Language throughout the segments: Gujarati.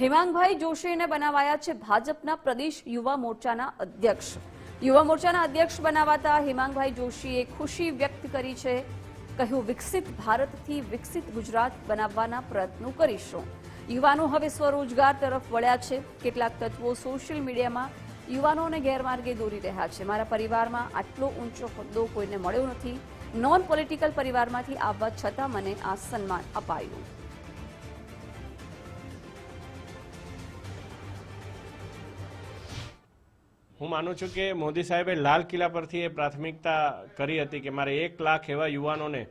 હેમાંગભાઈ જોશીને બનાવાયા છે ભાજપના પ્રદેશ યુવા મોરચાના અધ્યક્ષ. યુવા મોરચાના અધ્યક્ષ બનાવાતા હેમાંગભાઈ જોશીએ ખુશી વ્યક્ત કરી છે, કહ્યું, વિકસિત ભારતથી વિકસિત ગુજરાત બનાવવાના પ્રયત્નો કરીશું. યુવાનો હવે સ્વરોજગાર તરફ વળ્યા છે. કેટલાક તત્વો સોશિયલ મીડિયામાં યુવાનોને ગેરમાર્ગે દોરી રહ્યા છે. મારા પરિવારમાં આટલો ઊંચો હોદ્દો કોઈને મળ્યો નથી. નોન પોલિટિકલ પરિવારમાંથી આવવા છતાં મને આ સન્માન અપાયું. હું માનું છું કે મોદી સાહેબે લાલ કિલ્લા પરથી એ પ્રાથમિકતા કરી હતી કે મારે એક લાખ એવા યુવાનોને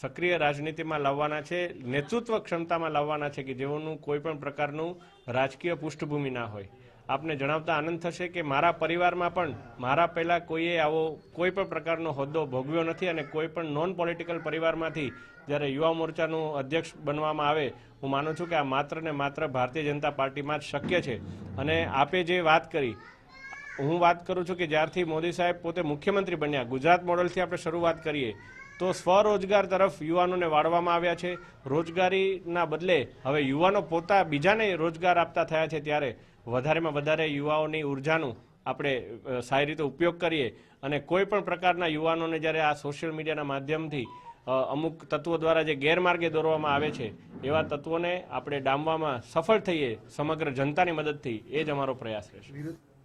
સક્રિય રાજનીતિમાં લાવવાના છે, નેતૃત્વ ક્ષમતામાં લાવવાના છે કે જેઓનું કોઈ પણ પ્રકારનું રાજકીય પૃષ્ઠભૂમિ ના હોય. આપને જણાવતા આનંદ થશે કે મારા પરિવારમાં પણ મારા પહેલાં કોઈએ આવો કોઈ પણ પ્રકારનો હોદ્દો ભોગવ્યો નથી અને કોઈ પણ નોન પોલિટિકલ પરિવારમાંથી જ્યારે યુવા મોરચાનું અધ્યક્ષ બનવામાં આવે, હું માનું છું કે આ માત્ર ને માત્ર ભારતીય જનતા પાર્ટીમાં જ શક્ય છે. અને આપે જે વાત કરી હું વાત કરું છું કે જ્યારથી મોદી સાહેબ પોતે મુખ્યમંત્રી બન્યા, ગુજરાત મોડલથી આપણે શરૂઆત કરીએ, તો સ્વરોજગાર તરફ યુવાનોને વાળવામાં આવ્યા છે. રોજગારીના બદલે હવે યુવાનો પોતા બીજાને રોજગાર આપતા થયા છે ત્યારે વધારેમાં વધારે યુવાઓની ઉર્જાનું આપણે સારી રીતે ઉપયોગ કરીએ અને કોઈ પણ પ્રકારના યુવાનોને જ્યારે આ સોશિયલ મીડિયાના માધ્યમથી અમુક તત્વો દ્વારા જે ગેરમાર્ગે દોરવામાં આવે છે, એવા તત્વોને આપણે ડામવામાં સફળ થઈએ સમગ્ર જનતાની મદદથી, એ જ અમારો પ્રયાસ રહેશે.